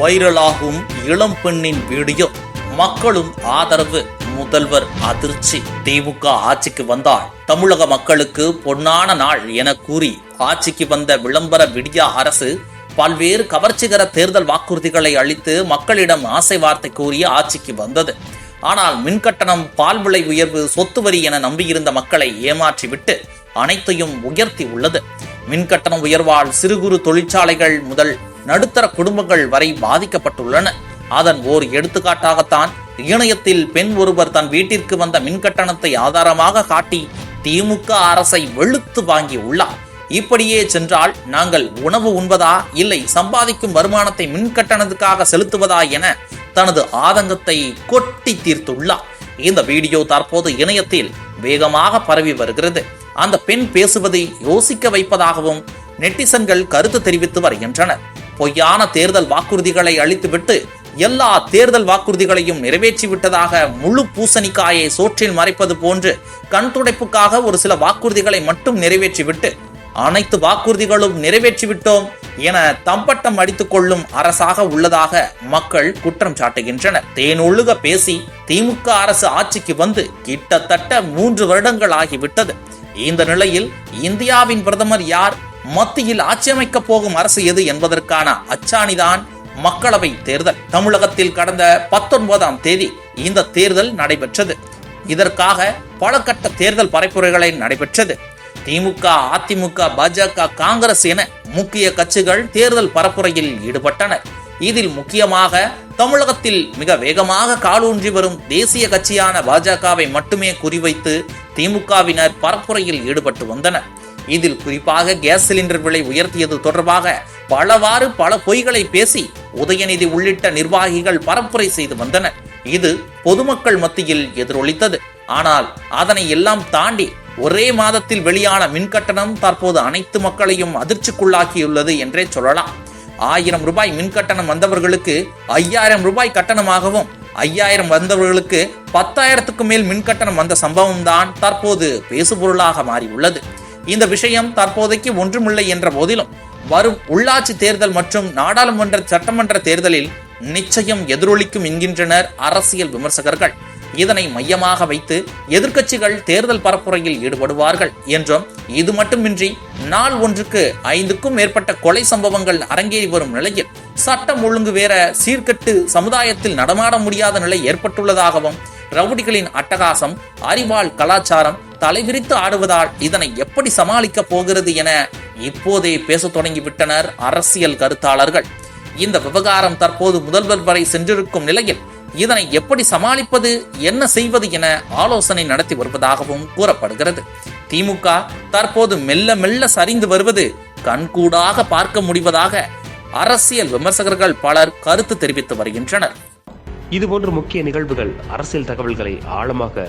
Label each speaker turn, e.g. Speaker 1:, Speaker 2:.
Speaker 1: வைரலாகும் இளம் பெண்ணின் வீடியோ. மக்களும் ஆதரவு. முதல்வர் அதிர்ச்சி. திமுக ஆட்சிக்கு வந்தால் தமிழக மக்களுக்கு பொன்னான நாள் என கூறி ஆட்சிக்கு வந்த விளம்பர விடியா அரசு பல்வேறு கவர்ச்சிகர தேர்தல் வாக்குறுதிகளை அளித்து மக்களிடம் ஆசை வார்த்தை கூறி ஆட்சிக்கு வந்தது. ஆனால் மின்கட்டணம் பால் விலை உயர்வு சொத்து வரி என நம்பியிருந்த மக்களை ஏமாற்றிவிட்டு அனைத்தையும் உயர்த்தி உள்ளது. மின்கட்டணம் உயர்வால் சிறு குறு தொழிற்சாலைகள் முதல் நடுத்தர குடும்பங்கள் வரை பாதிக்கப்பட்டுள்ளன. அதன் ஓர் எடுத்துக்காட்டாகத்தான் இணையத்தில் பெண் ஒருவர் தன் வீட்டிற்கு வந்த மின்கட்டணத்தை ஆதாரமாக காட்டி திமுக அரசை வெளுத்து வாங்கி உள்ளார் இப்படியே சென்றால் நாங்கள் உணவு உண்பதா இல்லை சம்பாதிக்கும் வருமானத்தை மின்கட்டணத்துக்காக செலுத்துவதா என தனது ஆதங்கத்தை கொட்டி தீர்த்துள்ளார். இந்த வீடியோ தற்போது இணையத்தில் வேகமாக பரவி வருகிறது. அந்த பெண் பேசுவதை யோசிக்க வைப்பதாகவும் நெட்டிசன்கள் கருத்து தெரிவித்து வருகின்றனர். பொய்யான தேர்தல் வாக்குறுதிகளை அளித்துவிட்டு எல்லா தேர்தல் வாக்குறுதிகளையும் நிறைவேற்றி விட்டதாக முழு பூசணிக்காயை சோற்றில் மறைப்பது போன்று கண் துடைப்புக்காக ஒரு சில வாக்குறுதிகளை மட்டும் நிறைவேற்றிவிட்டு அனைத்து வாக்குறுதிகளும் நிறைவேற்றிவிட்டோம் என தம்பட்டம் அடித்துக் கொள்ளும் அரசாக உள்ளதாக மக்கள் குற்றம் சாட்டுகின்றனர். தேனொழுக பேசி திமுக அரசு ஆட்சிக்கு வந்து கிட்டத்தட்ட மூன்று வருடங்கள் ஆகிவிட்டது. இந்த நிலையில் இந்தியாவின் பிரதமர் யார்? மத்தியில் ஆட்சியமைக்க போகும் அரசு எது என்பதற்கான அச்சாணிதான் மக்களவை தேர்தல். தமிழகத்தில் கடந்த பத்தொன்பதாம் தேதி இந்த தேர்தல் நடைபெற்றது. இதற்காக பல கட்ட தேர்தல் பரப்புரைகளை நடைபெற்றது. திமுக அதிமுக பாஜக காங்கிரஸ் என முக்கிய கட்சிகள் தேர்தல் பரப்புரையில் ஈடுபட்டனர். இதில் முக்கியமாக தமிழகத்தில் மிக வேகமாக காலூன்றி வரும் தேசிய கட்சியான பாஜகவை மட்டுமே குறிவைத்து திமுகவினர் பரப்புரையில் ஈடுபட்டு வந்தனர். இதில் குறிப்பாக கேஸ் சிலிண்டர் விலை உயர்த்தியது தொடர்பாக பலவாறு பல பொய்களை பேசி உதயநிதி உள்ளிட்ட நிர்வாகிகள் பரப்புரை செய்து வந்தனர். இது பொதுமக்கள் மத்தியில் எதிரொலித்தது. ஆனால் அதனை எல்லாம் தாண்டி ஒரே மாதத்தில் வெளியான மின்கட்டணம் தற்போது அனைத்து மக்களையும் அதிர்ச்சிக்குள்ளாக்கியுள்ளது என்றே சொல்லலாம். ஆயிரம் ரூபாய் மின்கட்டணம் வந்தவர்களுக்கு ஐயாயிரம் ரூபாய் கட்டணமாகவும் ஐயாயிரம் வந்தவர்களுக்கு பத்தாயிரத்துக்கு மேல் மின்கட்டணம் வந்த சம்பவம் தான் தற்போது பேசுபொருளாக மாறியுள்ளது. இந்த விஷயம் தற்போதைக்கு ஒன்றுமில்லை என்ற போதிலும் வரும் உள்ளாட்சி தேர்தல் மற்றும் நாடாளுமன்ற சட்டமன்ற தேர்தலில் நிச்சயம் எதிரொலிக்கும் என்கின்றனர் அரசியல் விமர்சகர்கள். இதனை மையமாக வைத்து எதிர்க்கட்சிகள் தேர்தல் பரப்புரையில் ஈடுபடுவார்கள் என்றும் இது மட்டுமின்றி நாள் ஒன்றுக்கு ஐந்துக்கும் மேற்பட்ட கொலை சம்பவங்கள் அரங்கேறி வரும் நிலையில் சட்டம் ஒழுங்கு வேற சீர்கட்டு சமுதாயத்தில் நடமாட முடியாத நிலை ஏற்பட்டுள்ளதாகவும் ரவுடிகளின் அட்டகாசம் அறிவாள் கலாச்சாரம் தலைவிரித்து ஆடுவதால் இதனை எப்படி சமாளிக்க போகிறது என இப்போதே பேசத் தொடங்கிவிட்டனர் அரசியல் கருத்தாளர்கள். இந்த விவகாரம் தற்போது முதல்வர் வரை சென்றிருக்கும் நிலையில் இதனை எப்படி சமாளிப்பது என்ன செய்வது என ஆலோசனை நடத்தி வருவதாகவும் கூறப்படுகிறது. திமுக தற்போது மெல்ல மெல்ல சரிந்து வருவது கண்கூடாக பார்க்க முடிவதாக அரசியல் விமர்சகர்கள் பலர் கருத்து தெரிவித்து வருகின்றனர்.
Speaker 2: இதுபோன்ற முக்கிய நிகழ்வுகள் அரசியல் தகவல்களை ஆழமாக